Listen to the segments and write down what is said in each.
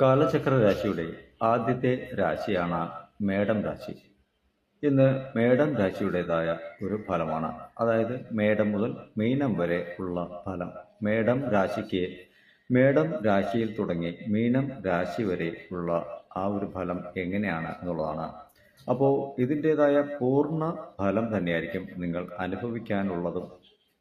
കാലചക്ര രാശിയുടെ ആദ്യത്തെ രാശിയാണ് മേടം രാശി. ഇന്ന് മേടം രാശിയുടേതായ ഒരു ഫലമാണ്. അതായത് മേടം മുതൽ മീനം വരെ ഉള്ള ഫലം. മേടം രാശിക്ക് മേടം രാശിയിൽ തുടങ്ങി മീനം രാശി വരെ ഉള്ള ആ ഒരു ഫലം എങ്ങനെയാണ് എന്നുള്ളതാണ്. അപ്പോൾ ഇതിന്റെതായ പൂർണ ഫലം തന്നെയായിരിക്കും നിങ്ങൾ അനുഭവിക്കാനുള്ളതും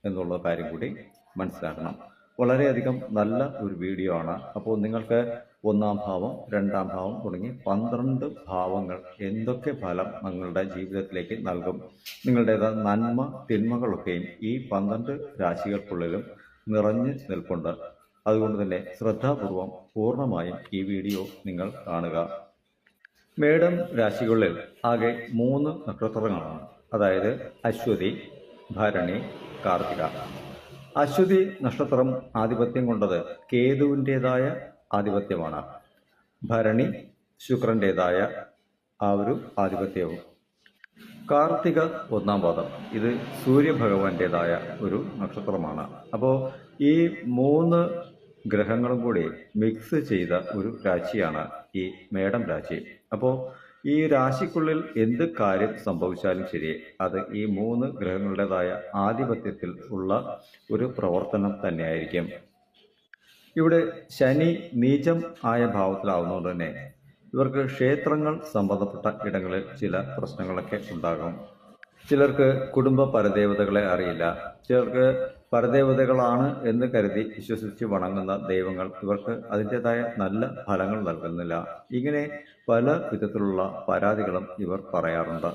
എന്നുള്ള കാര്യം കൂടി മനസ്സിലാക്കണം. വളരെയധികം നല്ല ഒരു വീഡിയോ ആണ്. അപ്പോൾ നിങ്ങൾക്ക് ഒന്നാം ഭാവം രണ്ടാം ഭാവം തുടങ്ങി പന്ത്രണ്ട് ഭാവങ്ങൾ എന്തൊക്കെ ഫലം നിങ്ങളുടെ ജീവിതത്തിലേക്ക് നൽകും? നിങ്ങളുടേത് നന്മ തിന്മകളൊക്കെയും ഈ പന്ത്രണ്ട് രാശികൾക്കുള്ളിലും നിറഞ്ഞു നിൽപ്പുണ്ട്. അതുകൊണ്ട് തന്നെ ശ്രദ്ധാപൂർവം പൂർണമായും ഈ വീഡിയോ നിങ്ങൾ കാണുക. മേഡം രാശികളിൽ ആകെ മൂന്ന് നക്ഷത്രങ്ങളാണ്. അതായത് അശ്വതി ഭരണി കാർത്തിക. അശ്വതി നക്ഷത്രം ആധിപത്യം കൊണ്ടത് കേതുവിന്റെതായ ആധിപത്യമാണ്. ഭരണി ശുക്രന്റേതായ ആ ഒരു ആധിപത്യവും. കാർത്തിക ഒന്നാം പാദം. ഇത് സൂര്യഭഗവാന്റേതായ ഒരു നക്ഷത്രമാണ്. അപ്പോൾ ഈ മൂന്ന് ഗ്രഹങ്ങളും കൂടി മിക്സ് ചെയ്ത ഒരു രാശിയാണ് ഈ മേടം രാശി. അപ്പോൾ ഈ രാശിക്കുള്ളിൽ എന്ത് കാര്യം സംഭവിച്ചാലും ശരി അത് ഈ മൂന്ന് ഗ്രഹങ്ങളുടേതായ ആധിപത്യത്തിൽ ഉള്ള ഒരു പ്രവർത്തനം തന്നെയായിരിക്കും. ഇവിടെ ശനി നീചം ആയ ഭാവത്തിലാവുന്നതുകൊണ്ട് തന്നെ ഇവർക്ക് ക്ഷേത്രങ്ങൾ സംബന്ധപ്പെട്ട ഇടങ്ങളിൽ ചില പ്രശ്നങ്ങളൊക്കെ ഉണ്ടാകും. ചിലർക്ക് കുടുംബ പരദേവതകളെ അറിയില്ല. ചിലർക്ക് പരദേവതകളാണ് എന്ന് കരുതി വിശ്വസിച്ച് വണങ്ങുന്ന ദൈവങ്ങൾ ഇവർക്ക് അതിന്റെതായ നല്ല ഫലങ്ങൾ നൽകുന്നില്ല. ഇങ്ങനെ പല വിധത്തിലുള്ള പരാതികളും ഇവർ പറയാറുണ്ട്.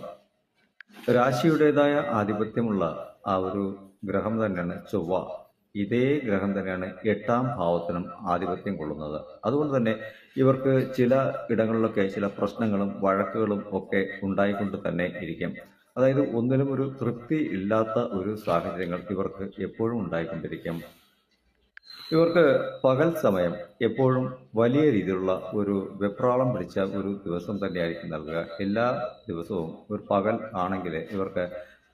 രാശിയുടേതായ ആധിപത്യമുള്ള ആ ഒരു ഗ്രഹം തന്നെയാണ് ചൊവ്വ. ഇതേ ഗ്രഹം തന്നെയാണ് എട്ടാം ഭാവത്തിനും ആധിപത്യം കൊള്ളുന്നത്. അതുകൊണ്ട് തന്നെ ഇവർക്ക് ചില ഇടങ്ങളിലൊക്കെ ചില പ്രശ്നങ്ങളും വഴക്കുകളും ഒക്കെ ഉണ്ടായിക്കൊണ്ട് തന്നെ ഇരിക്കും. അതായത് ഒന്നിലും ഒരു തൃപ്തി ഇല്ലാത്ത ഒരു സാഹചര്യങ്ങൾ ഇവർക്ക് എപ്പോഴും ഉണ്ടായിക്കൊണ്ടിരിക്കും. ഇവർക്ക് പകൽ സമയം എപ്പോഴും വലിയ രീതിയിലുള്ള ഒരു വെപ്രാളം പിടിച്ച ഒരു ദിവസം തന്നെയായിരിക്കും നൽകുക. എല്ലാ ദിവസവും ഒരു പകൽ ആണെങ്കിൽ ഇവർക്ക്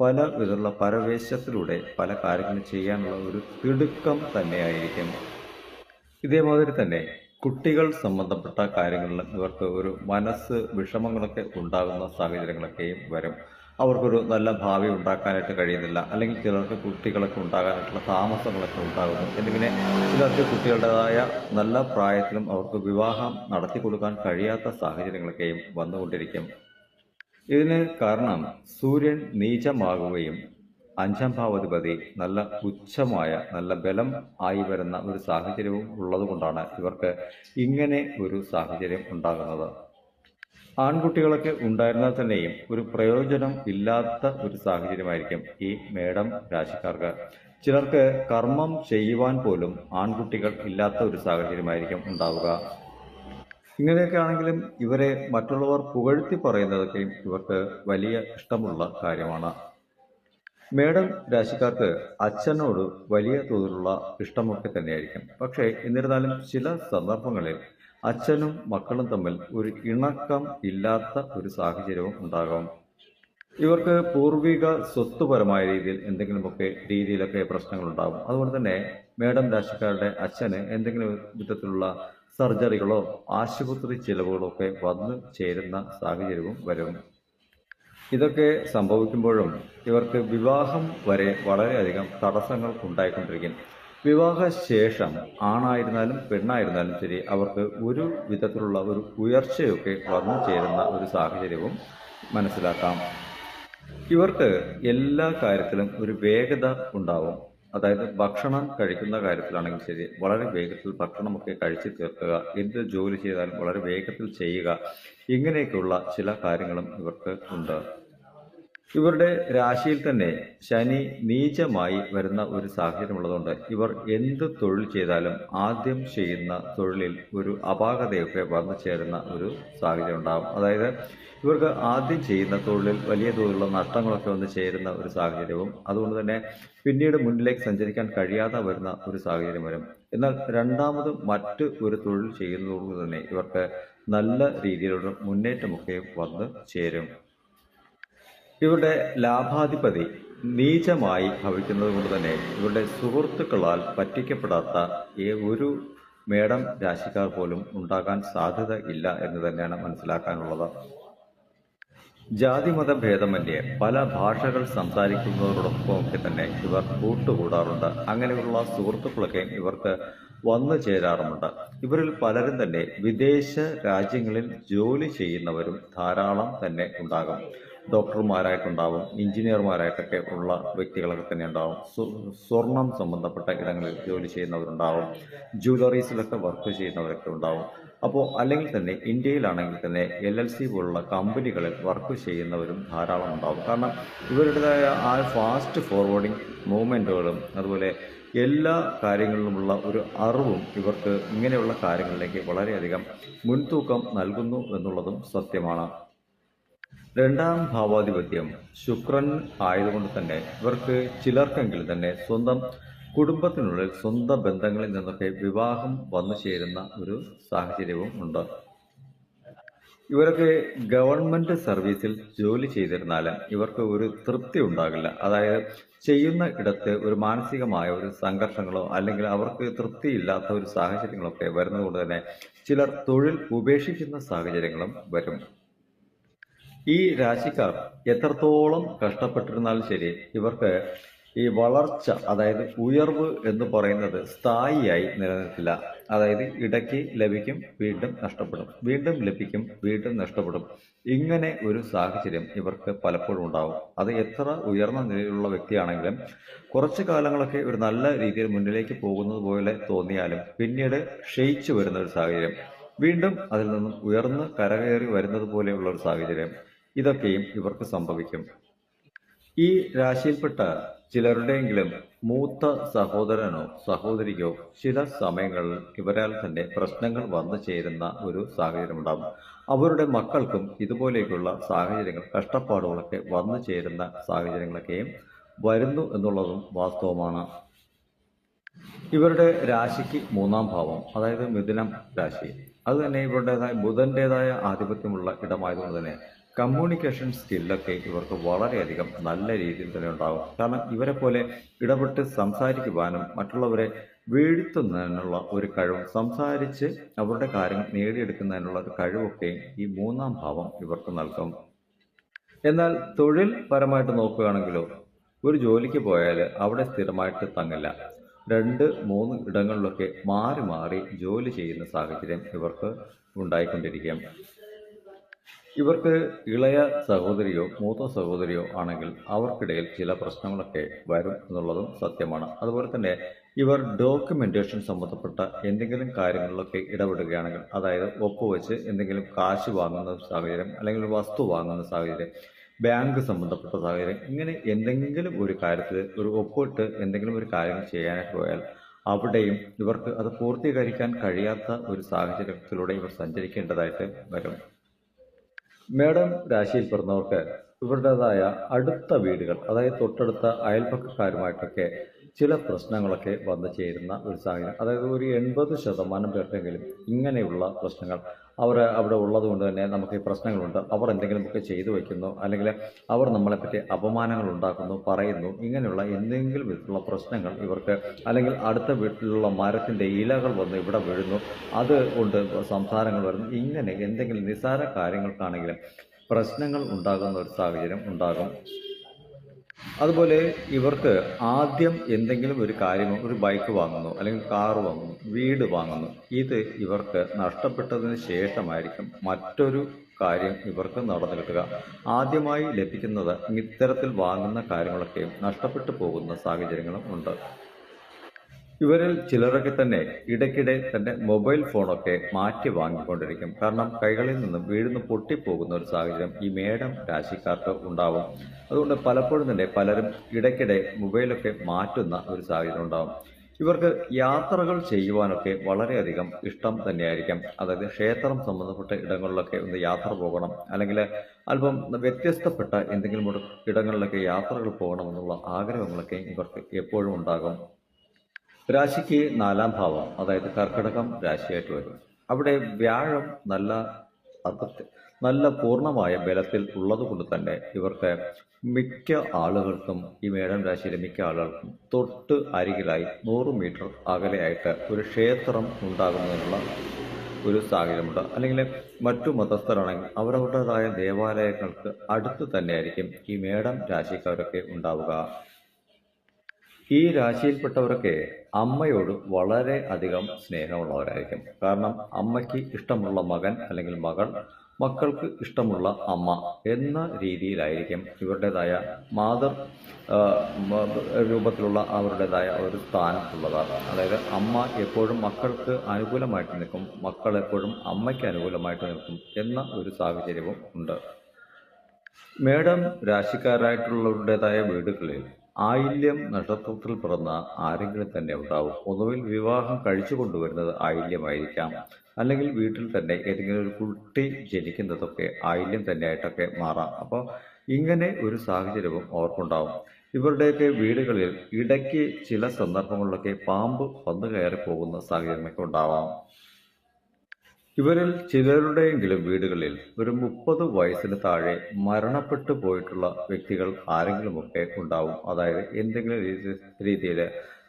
പല വിധമുള്ള പരവേശത്തിലൂടെ പല കാര്യങ്ങളും ചെയ്യാനുള്ള ഒരു തിടുക്കം തന്നെയായിരിക്കും. ഇതേമാതിരി തന്നെ കുട്ടികൾ സംബന്ധപ്പെട്ട കാര്യങ്ങളിൽ ഇവർക്ക് ഒരു മനസ്സ് വിഷമങ്ങളൊക്കെ ഉണ്ടാകുന്ന സാഹചര്യങ്ങളൊക്കെയും വരും. അവർക്കൊരു നല്ല ഭാവി ഉണ്ടാക്കാനായിട്ട് കഴിയുന്നില്ല. അല്ലെങ്കിൽ ചിലർക്ക് കുട്ടികളൊക്കെ ഉണ്ടാകാനായിട്ടുള്ള താമസങ്ങളൊക്കെ ഉണ്ടാകുന്നു. എന്നിങ്ങനെ ചിലർക്ക് കുട്ടികളുടേതായ നല്ല പ്രായത്തിലും അവർക്ക് വിവാഹം നടത്തി കൊടുക്കാൻ കഴിയാത്ത സാഹചര്യങ്ങളൊക്കെയും വന്നുകൊണ്ടിരിക്കും. ഇതിന് കാരണം സൂര്യൻ നീചമാകുകയും അഞ്ചാം ഭാവാധിപതി നല്ല ഉച്ചമായ നല്ല ബലം ആയി വരുന്ന ഒരു സാഹചര്യവും ഉള്ളതുകൊണ്ടാണ് ഇവർക്ക് ഇങ്ങനെ ഒരു സാഹചര്യം ഉണ്ടാകുന്നത്. ആൺകുട്ടികളൊക്കെ ഉണ്ടായിരുന്നാൽ തന്നെയും ഒരു പ്രയോജനം ഇല്ലാത്ത ഒരു സാഹചര്യമായിരിക്കും ഈ മേടം രാശിക്കാർക്ക്. ചിലർക്ക് കർമ്മം ചെയ്യുവാൻ പോലും ആൺകുട്ടികൾ ഇല്ലാത്ത ഒരു സാഹചര്യമായിരിക്കും ഉണ്ടാവുക. ഇങ്ങനെയൊക്കെ ആണെങ്കിലും ഇവരെ മറ്റുള്ളവർ പുകഴ്ത്തി പറയുന്നതൊക്കെ ഇവർക്ക് വലിയ ഇഷ്ടമുള്ള കാര്യമാണ്. മേഡം രാശിക്കാർക്ക് അച്ഛനോട് വലിയ തോതിലുള്ള ഇഷ്ടമൊക്കെ തന്നെയായിരിക്കും. പക്ഷേ എന്നിരുന്നാലും ചില സന്ദർഭങ്ങളിൽ അച്ഛനും മക്കളും തമ്മിൽ ഒരു ഇണക്കം ഇല്ലാത്ത ഒരു സാഹചര്യവും ഉണ്ടാകാം. ഇവർക്ക് പൂർവിക സ്വത്തുപരമായ രീതിയിൽ എന്തെങ്കിലുമൊക്കെ രീതിയിലൊക്കെ പ്രശ്നങ്ങൾ ഉണ്ടാകും അതുകൊണ്ട് തന്നെ മേഡം രാശിക്കാരുടെ അച്ഛന് എന്തെങ്കിലും വിധത്തിലുള്ള സർജറികളോ ആശുപത്രി ചിലവുകളോ ഒക്കെ വന്നു ചേരുന്ന സാഹചര്യവും വരും. ഇതൊക്കെ സംഭവിക്കുമ്പോഴും ഇവർക്ക് വിവാഹം വരെ വളരെയധികം തടസ്സങ്ങൾ ഉണ്ടായിക്കൊണ്ടിരിക്കും. വിവാഹശേഷം ആണായിരുന്നാലും പെണ്ണായിരുന്നാലും ശരി അവർക്ക് ഒരു വിധത്തിലുള്ള ഒരു ഉയർച്ചയൊക്കെ വന്നു ചേരുന്ന ഒരു സാഹചര്യവും മനസ്സിലാക്കാം. ഇവർക്ക് എല്ലാ കാര്യത്തിലും ഒരു വേഗത ഉണ്ടാവും. അതായത് ഭക്ഷണം കഴിക്കുന്ന കാര്യത്തിലാണെങ്കിൽ ശരി വളരെ വേഗത്തിൽ ഭക്ഷണമൊക്കെ കഴിച്ചു തീർക്കുക എന്ത് ജോലി ചെയ്താലും വളരെ വേഗത്തിൽ ചെയ്യുക ഇങ്ങനെയൊക്കെയുള്ള ചില കാര്യങ്ങളും ഇവർക്ക് ഉണ്ട്. ഇവരുടെ രാശിയിൽ തന്നെ ശനി നീചമായി വരുന്ന ഒരു സാഹചര്യമുള്ളതുകൊണ്ട് ഇവർ എന്ത് തൊഴിൽ ചെയ്താലും ആദ്യം ചെയ്യുന്ന തൊഴിലിൽ ഒരു അപാകതയൊക്കെ വന്നു ചേരുന്ന ഒരു സാഹചര്യം ഉണ്ടാകും അതായത് ഇവർക്ക് ആദ്യം ചെയ്യുന്ന തൊഴിലിൽ വലിയ തോതിലുള്ള നഷ്ടങ്ങളൊക്കെ വന്ന് ചേരുന്ന ഒരു സാഹചര്യവും അതുകൊണ്ട് തന്നെ പിന്നീട് മുന്നിലേക്ക് സഞ്ചരിക്കാൻ കഴിയാതെ വരുന്ന ഒരു സാഹചര്യം വരും. എന്നാൽ രണ്ടാമത് മറ്റ് ഒരു തൊഴിൽ ചെയ്യുന്നതുകൊണ്ട് തന്നെ ഇവർക്ക് നല്ല രീതിയിലുള്ള മുന്നേറ്റമൊക്കെ വന്ന് ചേരും. ഇവരുടെ ലാഭാധിപതി നീചമായി ഭവിക്കുന്നത് കൊണ്ട് തന്നെ ഇവരുടെ സുഹൃത്തുക്കളാൽ പറ്റിക്കപ്പെടാത്ത ഒരു മേടം രാശിക്കാർ പോലും ഉണ്ടാകാൻ സാധ്യത ഇല്ല എന്ന് തന്നെയാണ് മനസ്സിലാക്കാനുള്ളത്. ജാതിമത ഭേദമന്യേ പല ഭാഷകൾ സംസാരിക്കുന്നവരോടൊപ്പമൊക്കെ തന്നെ ഇവർ കൂട്ടുകൂടാറുണ്ട്. അങ്ങനെയുള്ള സുഹൃത്തുക്കളൊക്കെ ഇവർക്ക് വന്നു ചേരാറുമുണ്ട്. ഇവരിൽ പലരും തന്നെ വിദേശ രാജ്യങ്ങളിൽ ജോലി ചെയ്യുന്നവരും ധാരാളം തന്നെ ഉണ്ടാകും. ഡോക്ടർമാരായിട്ടുണ്ടാവും എഞ്ചിനീയർമാരായിട്ടൊക്കെ ഉള്ള വ്യക്തികളൊക്കെ തന്നെ ഉണ്ടാവും സ്വ- സ്വർണം സംബന്ധപ്പെട്ട ഇടങ്ങളിൽ ജോലി ചെയ്യുന്നവരുണ്ടാവും ജ്വല്ലറീസിലൊക്കെ വർക്ക് ചെയ്യുന്നവരൊക്കെ ഉണ്ടാവും. അപ്പോൾ അല്ലെങ്കിൽ തന്നെ ഇന്ത്യയിലാണെങ്കിൽ തന്നെ എൽ എൽ സി പോലുള്ള കമ്പനികളിൽ വർക്ക് ചെയ്യുന്നവരും ധാരാളം ഉണ്ടാവും. കാരണം ഇവരുടേതായ ആ ഫാസ്റ്റ് ഫോർവേഡിങ് മൂവ്മെന്റുകളും അതുപോലെ എല്ലാ കാര്യങ്ങളിലുമുള്ള ഒരു അറിവും ഇവർക്ക് ഇങ്ങനെയുള്ള കാര്യങ്ങളിലേക്ക് വളരെയധികം മുൻതൂക്കം നൽകുന്നു എന്നുള്ളതും സത്യമാണ്. രണ്ടാം ഭാവാധിപത്യം ശുക്രൻ ആയതുകൊണ്ട് തന്നെ ഇവർക്ക് ചിലർക്കെങ്കിലും തന്നെ സ്വന്തം കുടുംബത്തിനുള്ളിൽ സ്വന്തം ബന്ധങ്ങളിൽ നിന്നൊക്കെ വിവാഹം വന്നു ചേരുന്ന ഒരു സാഹചര്യവും ഉണ്ട്. ഇവരൊക്കെ ഗവൺമെന്റ് സർവീസിൽ ജോലി ചെയ്തിരുന്നാലും ഇവർക്ക് ഒരു തൃപ്തി ഉണ്ടാകില്ല. അതായത് ചെയ്യുന്ന ഇടത്ത് ഒരു മാനസികമായ ഒരു സംഘർഷങ്ങളോ അല്ലെങ്കിൽ അവർക്ക് തൃപ്തിയില്ലാത്ത ഒരു സാഹചര്യങ്ങളൊക്കെ വരുന്നതുകൊണ്ട് തന്നെ ചിലർ തൊഴിൽ ഉപേക്ഷിക്കുന്ന സാഹചര്യങ്ങളും വരും. ഈ രാശിക്കാർ എത്രത്തോളം കഷ്ടപ്പെട്ടിരുന്നാൽ ശരി ഇവർക്ക് ഈ വളർച്ച അതായത് ഉയർവ് എന്ന് പറയുന്നത് സ്ഥായിയായി നിലനിൽക്കില്ല. അതായത് ഇടയ്ക്ക് ലഭിക്കും വീണ്ടും നഷ്ടപ്പെടും. വീണ്ടും ലഭിക്കും വീണ്ടും നഷ്ടപ്പെടും. ഇങ്ങനെ ഒരു സാഹചര്യം ഇവർക്ക് പലപ്പോഴും ഉണ്ടാവും. അത് എത്ര ഉയർന്ന നിലയിലുള്ള വ്യക്തിയാണെങ്കിലും കുറച്ച് കാലങ്ങളൊക്കെ ഒരു നല്ല രീതിയിൽ മുന്നിലേക്ക് പോകുന്നത് പോലെ തോന്നിയാലും പിന്നീട് ക്ഷയിച്ചു വരുന്ന ഒരു സാഹചര്യം. വീണ്ടും അതിൽ നിന്നും ഉയർന്ന് കരകയറി വരുന്നത് പോലെയുള്ള ഒരു സാഹചര്യം. ഇതൊക്കെയും ഇവർക്ക് സംഭവിക്കും. ഈ രാശിയിൽപ്പെട്ട ചിലരുടെയെങ്കിലും മൂത്ത സഹോദരനോ സഹോദരിക്കോ ചില സമയങ്ങളിൽ ഇവരാൽ തന്നെ പ്രശ്നങ്ങൾ വന്നു ചേരുന്ന ഒരു സാഹചര്യം ഉണ്ടാകും. അവരുടെ മക്കൾക്കും ഇതുപോലെയൊക്കെയുള്ള സാഹചര്യങ്ങൾ കഷ്ടപ്പാടുകളൊക്കെ വന്നു ചേരുന്ന സാഹചര്യങ്ങളൊക്കെയും വരുന്നു എന്നുള്ളതും വാസ്തവമാണ്. ഇവരുടെ രാശിക്ക് മൂന്നാം ഭാവം അതായത് മിഥുനം രാശി. അതുതന്നെ ഇവരുടേതായ ബുധന്റെതായ ആധിപത്യമുള്ള ഇടമായതുകൊണ്ട് തന്നെ കമ്മ്യൂണിക്കേഷൻ സ്കില്ലൊക്കെ ഇവർക്ക് വളരെയധികം നല്ല രീതിയിൽ തന്നെ ഉണ്ടാകും കാരണം ഇവരെ പോലെ ഇടപെട്ട് സംസാരിക്കുവാനും മറ്റുള്ളവരെ വീഴ്ത്തുന്നതിനുള്ള ഒരു കഴിവും സംസാരിച്ച് അവരുടെ കാര്യങ്ങൾ നേടിയെടുക്കുന്നതിനുള്ള ഒരു കഴിവൊക്കെ ഈ മൂന്നാം ഭാവം ഇവർക്ക് നൽകും. എന്നാൽ തൊഴിൽ പരമായിട്ട് നോക്കുകയാണെങ്കിലോ ഒരു ജോലിക്ക് പോയാൽ അവിടെ സ്ഥിരമായിട്ട് തങ്ങില്ല. രണ്ട് മൂന്ന് ഇടങ്ങളിലൊക്കെ മാറി മാറി ജോലി ചെയ്യുന്ന സാഹചര്യം ഇവർക്ക് ഉണ്ടായിക്കൊണ്ടിരിക്കും. ഇവർക്ക് ഇളയ സഹോദരിയോ മൂത്ത സഹോദരിയോ ആണെങ്കിൽ അവർക്കിടയിൽ ചില പ്രശ്നങ്ങളൊക്കെ വരും എന്നുള്ളതും സത്യമാണ്. അതുപോലെ തന്നെ ഇവർ ഡോക്യുമെന്റേഷൻ സംബന്ധപ്പെട്ട എന്തെങ്കിലും കാര്യങ്ങളിലൊക്കെ ഇടപെടുകയാണെങ്കിൽ അതായത് ഒപ്പുവെച്ച് എന്തെങ്കിലും കാശ് വാങ്ങുന്ന സാഹചര്യം അല്ലെങ്കിൽ വസ്തു വാങ്ങുന്ന സാഹചര്യം ബാങ്ക് സംബന്ധപ്പെട്ട സാഹചര്യം ഇങ്ങനെ എന്തെങ്കിലും ഒരു കാര്യത്തിൽ ഒരു ഒപ്പിട്ട് എന്തെങ്കിലും ഒരു കാര്യം ചെയ്യാനായിട്ട് പോയാൽ അവിടെയും ഇവർക്ക് അത് പൂർത്തീകരിക്കാൻ കഴിയാത്ത ഒരു സാഹചര്യത്തിലൂടെ ഇവർ സഞ്ചരിക്കേണ്ടതായിട്ട് വരും. മേടം രാശിയിൽ പിറന്നവർക്ക് ഇവരുടേതായ അടുത്ത വീടുകൾ അതായത് തൊട്ടടുത്ത അയൽപ്പക്കക്കാരുമായിട്ടൊക്കെ ചില പ്രശ്നങ്ങളൊക്കെ വന്നു ചേരുന്ന ഒരു സാഹചര്യം. അതായത് ഒരു എൺപത് ശതമാനം പേർക്കെങ്കിലും ഇങ്ങനെയുള്ള പ്രശ്നങ്ങൾ അവർ അവിടെ ഉള്ളത് കൊണ്ട് തന്നെ നമുക്ക് ഈ പ്രശ്നങ്ങളുണ്ട്. അവർ എന്തെങ്കിലുമൊക്കെ ചെയ്തു വയ്ക്കുന്നു അല്ലെങ്കിൽ അവർ നമ്മളെപ്പറ്റി അപമാനങ്ങൾ ഉണ്ടാക്കുന്നു പറയുന്നു ഇങ്ങനെയുള്ള എന്തെങ്കിലും വിധത്തിലുള്ള പ്രശ്നങ്ങൾ ഇവർക്ക് അല്ലെങ്കിൽ അടുത്ത വീട്ടിലുള്ള മരത്തിന്റെ ഇലകൾ വന്ന് ഇവിടെ വീഴുന്നു അത് കൊണ്ട് സംസാരങ്ങൾ വരുന്നു ഇങ്ങനെ എന്തെങ്കിലും നിസ്സാര കാര്യങ്ങൾക്കാണെങ്കിലും പ്രശ്നങ്ങൾ ഉണ്ടാകുന്ന ഒരു സാഹചര്യം ഉണ്ടാകും. അതുപോലെ ഇവർക്ക് ആദ്യം എന്തെങ്കിലും ഒരു കാര്യം ഒരു ബൈക്ക് വാങ്ങുന്നു അല്ലെങ്കിൽ കാർ വാങ്ങുന്നു വീട് വാങ്ങുന്നു ഇത് ഇവർക്ക് നഷ്ടപ്പെട്ടതിന് ശേഷമായിരിക്കും മറ്റൊരു കാര്യം ഇവർക്ക് നടന്നു കിട്ടുക ആദ്യമായി ലഭിക്കുന്നത് ഇത്തരത്തിൽ വാങ്ങുന്ന കാര്യങ്ങളൊക്കെയും നഷ്ടപ്പെട്ടു പോകുന്ന സാഹചര്യങ്ങളും ഉണ്ട്. ഇവരിൽ ചിലരൊക്കെ തന്നെ ഇടയ്ക്കിടെ തന്റെ മൊബൈൽ ഫോണൊക്കെ മാറ്റി വാങ്ങിക്കൊണ്ടിരിക്കും. കാരണം കൈകളിൽ നിന്നും വീഴുന്നു പൊട്ടിപ്പോകുന്ന ഒരു സാഹചര്യം ഈ മേടം രാശിക്കാർക്ക് ഉണ്ടാവും. അതുകൊണ്ട് പലപ്പോഴും തന്നെ പലരും ഇടയ്ക്കിടെ മൊബൈലൊക്കെ മാറ്റുന്ന ഒരു സാഹചര്യം ഉണ്ടാവും. ഇവർക്ക് യാത്രകൾ ചെയ്യുവാനൊക്കെ വളരെയധികം ഇഷ്ടം തന്നെയായിരിക്കാം. അതായത് ക്ഷേത്രം സംബന്ധപ്പെട്ട ഇടങ്ങളിലൊക്കെ ഒന്ന് യാത്ര പോകണം. അല്ലെങ്കിൽ അല്പം വ്യത്യസ്തപ്പെട്ട എന്തെങ്കിലും ഇടങ്ങളിലൊക്കെ യാത്രകൾ പോകണമെന്നുള്ള ആഗ്രഹങ്ങളൊക്കെ ഇവർക്ക് എപ്പോഴും ഉണ്ടാകും. രാശിക്ക് നാലാം ഭാവം അതായത് കർക്കിടകം രാശിയായിട്ട് വരും. അവിടെ വ്യാഴം നല്ല അർത്ഥത്തിൽ നല്ല പൂർണമായ ബലത്തിൽ ഉള്ളതുകൊണ്ട് തന്നെ ഇവർക്ക് മിക്ക ആളുകൾക്കും ഈ മേടം രാശിയിലെ മിക്ക ആളുകൾക്കും തൊട്ട് അരികിലായി നൂറ് മീറ്റർ അകലെയായിട്ട് ഒരു ക്ഷേത്രം ഉണ്ടാകുന്നതിനുള്ള ഒരു സാഹചര്യമുണ്ട്. അല്ലെങ്കിൽ മറ്റു മതസ്ഥരാണെങ്കിൽ അവരവരുടേതായ ദേവാലയങ്ങൾക്ക് അടുത്ത് തന്നെയായിരിക്കും ഈ മേടം രാശിക്കാരൊക്കെ ഉണ്ടാവുക. ഈ രാശിയിൽപ്പെട്ടവരൊക്കെ അമ്മയോട് വളരെ അധികം സ്നേഹമുള്ളവരായിരിക്കും. കാരണം അമ്മയ്ക്ക് ഇഷ്ടമുള്ള മകൻ അല്ലെങ്കിൽ മകൾ മക്കൾക്ക് ഇഷ്ടമുള്ള അമ്മ എന്ന രീതിയിലായിരിക്കും ഇവരുടേതായ മാതൃ രൂപത്തിലുള്ള അവരുടേതായ ഒരു സ്ഥാനം ഉള്ളതാണ് അതായത് അമ്മ എപ്പോഴും മക്കൾക്ക് അനുകൂലമായിട്ട് നിൽക്കും മക്കൾ എപ്പോഴും അമ്മയ്ക്ക് അനുകൂലമായിട്ട് നിൽക്കും എന്ന ഒരു സാഹചര്യവും ഉണ്ട്. മേഡം രാശിക്കാരായിട്ടുള്ളവരുടേതായ വീടുകളിൽ ആയില്യം നക്ഷത്രത്തിൽ പിറന്ന ആരെങ്കിലും തന്നെ ഉണ്ടാവും. ഒന്നുകിൽ വിവാഹം കഴിച്ചു കൊണ്ടുവരുന്നത് ആയില്യമായിരിക്കാം. അല്ലെങ്കിൽ വീട്ടിൽ തന്നെ ഏതെങ്കിലും ഒരു കുട്ടി ജനിക്കുന്നതൊക്കെ ആയില്യം തന്നെയായിട്ടൊക്കെ മാറാം. അപ്പോൾ ഇങ്ങനെ ഒരു സാഹചര്യവും അവർക്കുണ്ടാവും. ഇവരുടെയൊക്കെ വീടുകളിൽ ഇടയ്ക്ക് ചില സന്ദർഭങ്ങളിലൊക്കെ പാമ്പ് വന്നു കയറി പോകുന്ന സാഹചര്യമൊക്കെ ഉണ്ടാവാം. ഇവരിൽ ചിലരുടെയെങ്കിലും വീടുകളിൽ ഒരു മുപ്പത് വയസ്സിന് താഴെ മരണപ്പെട്ടു പോയിട്ടുള്ള വ്യക്തികൾ ആരെങ്കിലുമൊക്കെ ഉണ്ടാവും. അതായത് എന്തെങ്കിലും രീതി രീതിയിൽ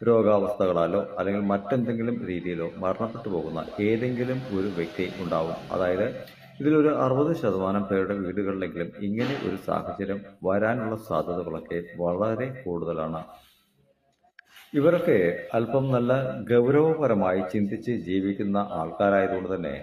രോഗാവസ്ഥകളാലോ അല്ലെങ്കിൽ മറ്റെന്തെങ്കിലും രീതിയിലോ മരണപ്പെട്ടു പോകുന്ന ഏതെങ്കിലും ഒരു വ്യക്തി ഉണ്ടാവും. അതായത് ഇതിലൊരു അറുപത് ശതമാനം പേരുടെ വീടുകളിലെങ്കിലും ഇങ്ങനെ ഒരു സാഹചര്യം വരാനുള്ള സാധ്യതകളൊക്കെ വളരെ കൂടുതലാണ്. ഇവരൊക്കെ അല്പം നല്ല ഗൗരവപരമായി ചിന്തിച്ച് ജീവിക്കുന്ന ആൾക്കാരായതുകൊണ്ട് തന്നെ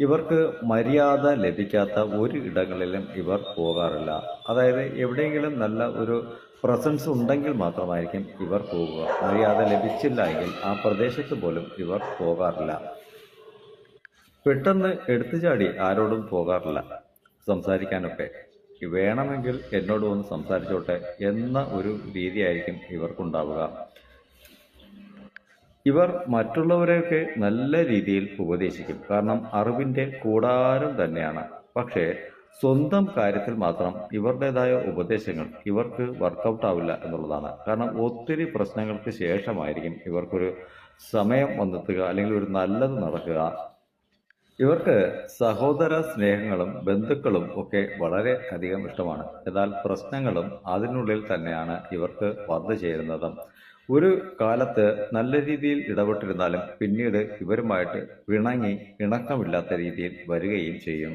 ഇവർക്ക് മര്യാദ ലഭിക്കാത്ത ഒരു ഇടങ്ങളിലും ഇവർ പോകാറില്ല. അതായത് എവിടെയെങ്കിലും നല്ല ഒരു പ്രസൻസ് ഉണ്ടെങ്കിൽ മാത്രമായിരിക്കും ഇവർ പോകുക മര്യാദ ലഭിച്ചില്ല എങ്കിൽ ആ പ്രദേശത്ത് പോലും ഇവർ പോകാറില്ല. പെട്ടെന്ന് എടുത്തുചാടി ആരോടും പോകാറില്ല. സംസാരിക്കാനൊക്കെ. വേണമെങ്കിൽ എന്നോട് ഒന്ന് സംസാരിച്ചോട്ടെ എന്ന ഒരു രീതിയായിരിക്കും ഇവർക്കുണ്ടാവുക. ഇവർ മറ്റുള്ളവരെയൊക്കെ നല്ല രീതിയിൽ ഉപദേശിക്കും. കാരണം അറിവിന്റെ കൂടാരം തന്നെയാണ്. പക്ഷേ സ്വന്തം കാര്യത്തിൽ മാത്രം ഇവരുടേതായ ഉപദേശങ്ങൾ ഇവർക്ക് വർക്കൗട്ട് ആവില്ല എന്നുള്ളതാണ്. കാരണം ഒത്തിരി പ്രശ്നങ്ങൾക്ക് ശേഷമായിരിക്കും ഇവർക്കൊരു സമയം വന്നെത്തുക അല്ലെങ്കിൽ ഒരു നല്ലത് നടക്കുക. ഇവർക്ക് സഹോദര സ്നേഹങ്ങളും ബന്ധുക്കളും ഒക്കെ വളരെ അധികം ഇഷ്ടമാണ്. എന്നാൽ പ്രശ്നങ്ങളും അതിനുള്ളിൽ തന്നെയാണ് ഇവർക്ക് വന്നു ചേരുന്നത്. ഒരു കാലത്ത് നല്ല രീതിയിൽ ഇടപെട്ടിരുന്നാലും പിന്നീട് ഇവരുമായിട്ട് പിണങ്ങി ഇണക്കമില്ലാത്ത രീതിയിൽ വരികയും ചെയ്യും.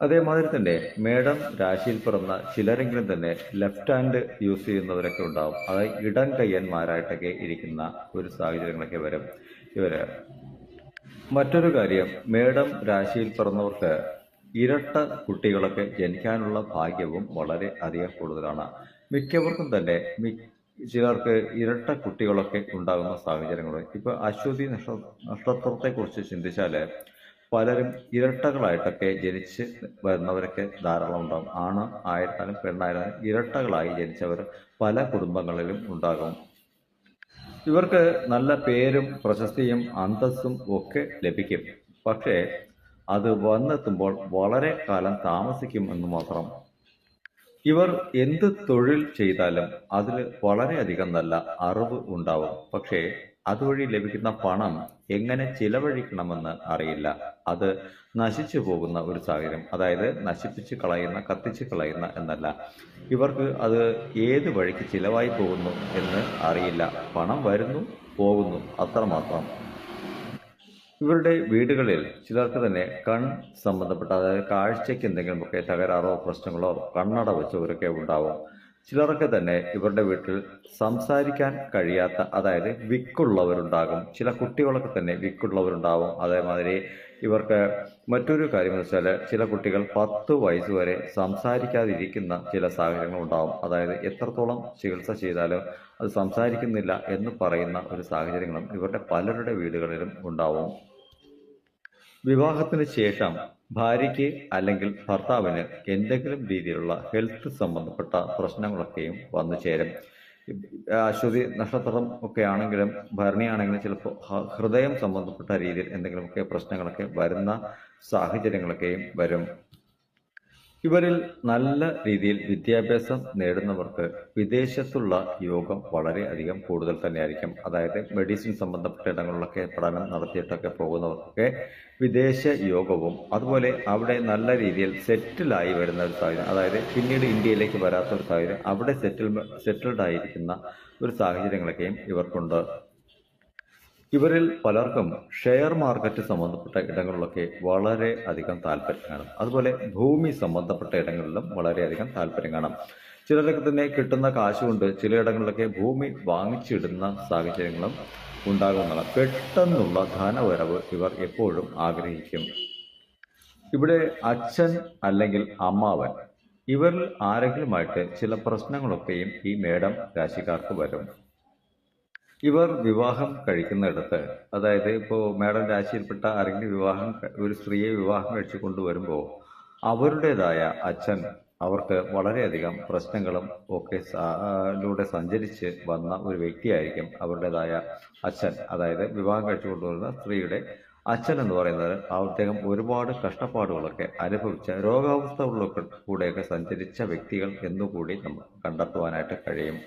അതേമാതിരി തന്നെ മേഡം രാശിയിൽ പിറന്ന ചിലരെങ്കിലും തന്നെ ലെഫ്റ്റ് ഹാൻഡ് യൂസ് ചെയ്യുന്നവരൊക്കെ ഉണ്ടാവും. അതായത് ഇടം കയ്യന്മാരായിട്ടൊക്കെ ഇരിക്കുന്ന ഒരു സാഹചര്യങ്ങളൊക്കെ വരും ഇവർ. മറ്റൊരു കാര്യം മേഡം രാശിയിൽ പിറന്നവർക്ക് ഇരട്ട കുട്ടികളൊക്കെ ജനിക്കാനുള്ള ഭാഗ്യവും വളരെ അധികം കൂടുതലാണ്. മിക്കവർക്കും തന്നെ ചിലർക്ക് ഇരട്ട കുട്ടികളൊക്കെ ഉണ്ടാകുന്ന സാഹചര്യങ്ങൾ ഇപ്പോൾ അശ്വതി നക്ഷ നക്ഷത്രത്തെക്കുറിച്ച് ചിന്തിച്ചാൽ പലരും ഇരട്ടകളായിട്ടൊക്കെ ജനിച്ച് വരുന്നവരൊക്കെ ധാരാളം ഉണ്ടാകും ആണ് ആയിരുന്നാലും പെണ്ണായിരുന്നാലും ഇരട്ടകളായി ജനിച്ചവർ പല കുടുംബങ്ങളിലും ഉണ്ടാകും. ഇവർക്ക് നല്ല പേരും പ്രശസ്തിയും അന്തസ്സും ഒക്കെ ലഭിക്കും. പക്ഷേ അത് വന്നെത്തുമ്പോൾ വളരെ കാലം താമസിക്കും എന്ന് മാത്രം ഇവർ എന്ത് തൊഴിൽ ചെയ്താലും അതിൽ വളരെയധികം നല്ല അറിവ് ഉണ്ടാവും. പക്ഷേ അതുവഴി ലഭിക്കുന്ന പണം എങ്ങനെ ചിലവഴിക്കണമെന്ന് അറിയില്ല. അത് നശിച്ചു പോകുന്ന ഒരു സാഹചര്യം. അതായത് നശിപ്പിച്ച് കളയുന്ന കത്തിച്ച് കളയുന്ന എന്നല്ല. ഇവർക്ക് അത് ഏത് വഴിക്ക് ചിലവായി പോകുന്നു എന്ന് അറിയില്ല. പണം വരുന്നു പോകുന്നു. അത്രമാത്രം. ഇവരുടെ വീടുകളിൽ ചിലർക്ക് തന്നെ കൺ സംബന്ധപ്പെട്ട അതായത് കാഴ്ചയ്ക്ക് എന്തെങ്കിലുമൊക്കെ തകരാറോ പ്രശ്നങ്ങളോ കണ്ണട വെച്ചവരൊക്കെ ഉണ്ടാവും. ചിലർക്ക് തന്നെ ഇവരുടെ വീട്ടിൽ സംസാരിക്കാൻ കഴിയാത്ത അതായത് വിക്കുള്ളവരുണ്ടാകും. ചില കുട്ടികളൊക്കെ തന്നെ വിക്കുള്ളവരുണ്ടാവും. അതേമാതിരി ഇവർക്ക് മറ്റൊരു കാര്യം എന്ന് വെച്ചാൽ ചില കുട്ടികൾ പത്ത് വയസ്സ് വരെ സംസാരിക്കാതിരിക്കുന്ന ചില സാഹചര്യങ്ങൾ ഉണ്ടാവും. അതായത് എത്രത്തോളം ചികിത്സ ചെയ്താലും അത് സംസാരിക്കുന്നില്ല എന്ന് പറയുന്ന ഒരു സാഹചര്യങ്ങളും ഇവരുടെ പലരുടെ വീടുകളിലും ഉണ്ടാവും. വിവാഹത്തിന് ശേഷം ഭാര്യയ്ക്ക് അല്ലെങ്കിൽ ഭർത്താവിന് എന്തെങ്കിലും രീതിയിലുള്ള ഹെൽത്ത് സംബന്ധപ്പെട്ട പ്രശ്നങ്ങളൊക്കെയും വന്നു ചേരും. അശ്വതി നക്ഷത്രം ഒക്കെ ആണെങ്കിലും ഭരണിയാണെങ്കിലും ചിലപ്പോൾ ഹൃദയം സംബന്ധപ്പെട്ട രീതിയിൽ എന്തെങ്കിലുമൊക്കെ പ്രശ്നങ്ങളൊക്കെ വരുന്ന സാഹചര്യങ്ങളൊക്കെയും വരും. ഇവരിൽ നല്ല രീതിയിൽ വിദ്യാഭ്യാസം നേടുന്നവർക്ക് വിദേശത്തുള്ള യോഗം വളരെ അധികം കൂടുതൽ തന്നെയായിരിക്കും. അതായത് മെഡിസിൻ സംബന്ധപ്പെട്ട ഇടങ്ങളിലൊക്കെ പഠനം നടത്തിയിട്ടൊക്കെ പോകുന്നവർക്കൊക്കെ വിദേശ യോഗവും അതുപോലെ അവിടെ നല്ല രീതിയിൽ സെറ്റിലായി വരുന്ന ഒരു സാഹചര്യം അതായത് പിന്നീട് ഇന്ത്യയിലേക്ക് വരാത്ത ഒരു സാഹചര്യം അവിടെ സെറ്റിൽ സെറ്റിൽഡ് ആയിരിക്കുന്ന ഒരു സാഹചര്യങ്ങളൊക്കെയും ഇവർക്കുണ്ട്. ഇവരിൽ പലർക്കും ഷെയർ മാർക്കറ്റ് സംബന്ധപ്പെട്ട ഇടങ്ങളിലൊക്കെ വളരെ അധികം താല്പര്യം കാണും. അതുപോലെ ഭൂമി സംബന്ധപ്പെട്ട ഇടങ്ങളിലും വളരെയധികം താല്പര്യം കാണും. ചിലരൊക്കെ തന്നെ കിട്ടുന്ന കാശ് കൊണ്ട് ചിലയിടങ്ങളിലൊക്കെ ഭൂമി വാങ്ങിച്ചിടുന്ന സാഹചര്യങ്ങളും ഉണ്ടാകുന്നതാണ്. പെട്ടെന്നുള്ള ധനവരവ് ഇവർ എപ്പോഴും ആഗ്രഹിക്കും. ഇവിടെ അച്ഛൻ അല്ലെങ്കിൽ അമ്മാവൻ ഇവരിൽ ആരെങ്കിലുമായിട്ട് ചില പ്രശ്നങ്ങളൊക്കെയും ഈ മേഡം രാശിക്കാർക്ക് വരും. ഇവർ വിവാഹം കഴിക്കുന്നിടത്ത് അതായത് ഇപ്പോൾ മേഡം രാശിയിൽപ്പെട്ട ആരെങ്കിലും വിവാഹം ഒരു സ്ത്രീയെ വിവാഹം കഴിച്ചു കൊണ്ടുവരുമ്പോൾ അവരുടേതായ അച്ഛൻ അവർക്ക് വളരെയധികം പ്രശ്നങ്ങളും ഒക്കെ ലൂടെ സഞ്ചരിച്ച് വന്ന ഒരു വ്യക്തിയായിരിക്കും അവരുടേതായ അച്ഛൻ. അതായത് വിവാഹം കഴിച്ചു കൊണ്ടുവരുന്ന സ്ത്രീയുടെ അച്ഛൻ എന്ന് പറയുന്നത് അദ്ദേഹം ഒരുപാട് കഷ്ടപ്പാടുകളൊക്കെ അനുഭവിച്ച രോഗാവസ്ഥകളിലൊക്കെ കൂടെയൊക്കെ സഞ്ചരിച്ച വ്യക്തികൾ എന്നുകൂടി നമുക്ക് കണ്ടെത്തുവാനായിട്ട് കഴിയും.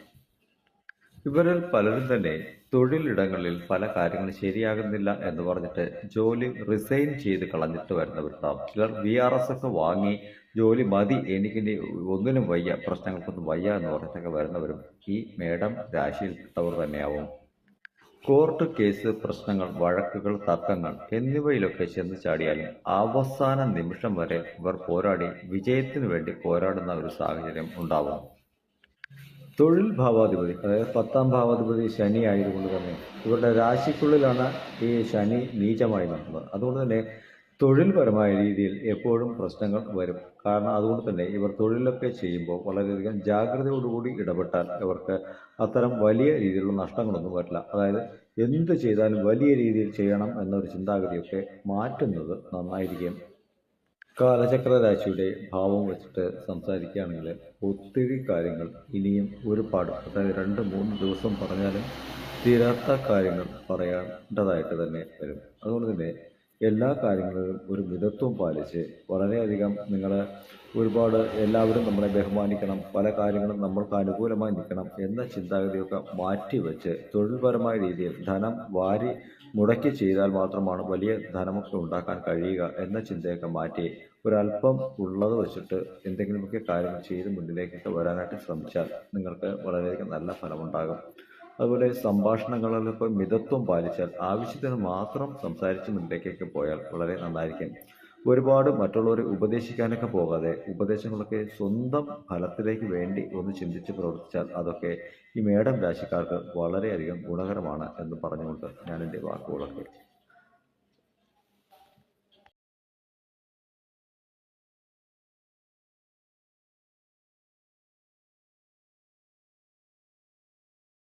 ഇവരിൽ പലരും തന്നെ തൊഴിലിടങ്ങളിൽ പല കാര്യങ്ങളും ശരിയാകുന്നില്ല എന്ന് പറഞ്ഞിട്ട് ജോലി റിസൈൻ ചെയ്ത് കളഞ്ഞിട്ട് വരുന്നവരുണ്ടാവും ചിലർ വി ആർ എസ് ഒക്കെ വാങ്ങി ജോലി മതി എനിക്കിനി ഒന്നിനും വയ്യ പ്രശ്നങ്ങൾക്കൊന്നും വയ്യ എന്ന് പറഞ്ഞിട്ടൊക്കെ വരുന്നവരും ഈ മേഡം രാശിയിൽപ്പെട്ടവർ തന്നെയാവും. കോർട്ട് കേസ് പ്രശ്നങ്ങൾ വഴക്കുകൾ തർക്കങ്ങൾ എന്നിവയിലൊക്കെ ചെന്ന് ചാടിയാലും അവസാന നിമിഷം വരെ ഇവർ പോരാടി വിജയത്തിനു വേണ്ടി പോരാടുന്ന ഒരു സാഹചര്യം ഉണ്ടാവും തൊഴിൽ ഭാവാധിപതി അതായത് പത്താം ഭാവാധിപതി ശനി ആയതുകൊണ്ട് തന്നെ ഇവരുടെ രാശിക്കുള്ളിലാണ് ഈ ശനി നീചമായി നടക്കുന്നത് അതുകൊണ്ട് തന്നെ തൊഴിൽപരമായ രീതിയിൽ എപ്പോഴും പ്രശ്നങ്ങൾ വരും. കാരണം അതുകൊണ്ട് തന്നെ ഇവർ തൊഴിലൊക്കെ ചെയ്യുമ്പോൾ വളരെയധികം ജാഗ്രതയോടുകൂടി ഇടപെട്ടാൽ ഇവർക്ക് അത്തരം വലിയ രീതിയിലുള്ള നഷ്ടങ്ങളൊന്നും വരില്ല. അതായത് എന്ത് ചെയ്താലും വലിയ രീതിയിൽ ചെയ്യണം എന്നൊരു ചിന്താഗതിയൊക്കെ മാറ്റുന്നത് നന്നായിരിക്കും. കാലചക്ര രാശിയുടെ ഭാവം വെച്ചിട്ട് സംസാരിക്കുകയാണെങ്കിൽ ഒത്തിരി കാര്യങ്ങൾ ഇനിയും ഒരുപാട് അതായത് രണ്ട് മൂന്ന് ദിവസം പറഞ്ഞാലും തീരാത്ത കാര്യങ്ങൾ പറയേണ്ടതായിട്ട് തന്നെ വരും. അതുകൊണ്ട് തന്നെ എല്ലാ കാര്യങ്ങളിലും ഒരു മിതത്വം പാലിച്ച് വളരെയധികം നിങ്ങൾ ഒരുപാട് എല്ലാവരും നമ്മളെ ബഹുമാനിക്കണം പല കാര്യങ്ങളും നമ്മൾക്ക് അനുകൂലമായി നിൽക്കണം എന്ന ചിന്താഗതിയൊക്കെ മാറ്റിവെച്ച് തൊഴിൽപരമായ രീതിയിൽ ധനം വാരി മുടക്കി ചെയ്താൽ മാത്രമാണ് വലിയ ധനമൊക്കെ ഉണ്ടാക്കാൻ കഴിയുക എന്ന ചിന്തയൊക്കെ മാറ്റി ഒരല്പം ഉള്ളത് വെച്ചിട്ട് എന്തെങ്കിലുമൊക്കെ കാര്യങ്ങൾ ചെയ്ത് മുന്നിലേക്കൊക്കെ വരാനായിട്ട് ശ്രമിച്ചാൽ നിങ്ങൾക്ക് വളരെയധികം നല്ല ഫലമുണ്ടാകും. അതുപോലെ സംഭാഷണങ്ങളിലൊക്കെ മിതത്വം പാലിച്ചാൽ ആവശ്യത്തിന് മാത്രം സംസാരിച്ച് മുന്നിലേക്കൊക്കെ പോയാൽ വളരെ നന്നായിരിക്കും. ഒരുപാട് മറ്റുള്ളവരെ ഉപദേശിക്കാനൊക്കെ പോകാതെ ഉപദേശങ്ങളൊക്കെ സ്വന്തം ഫലത്തിലേക്ക് വേണ്ടി ഒന്ന് ചിന്തിച്ച് പ്രവർത്തിച്ചാൽ അതൊക്കെ ഈ മേടം രാശിക്കാർക്ക് വളരെയധികം ഗുണകരമാണ് എന്ന് പറഞ്ഞുകൊണ്ട് ഞാൻ എന്റെ വാക്കുകളൊക്കെ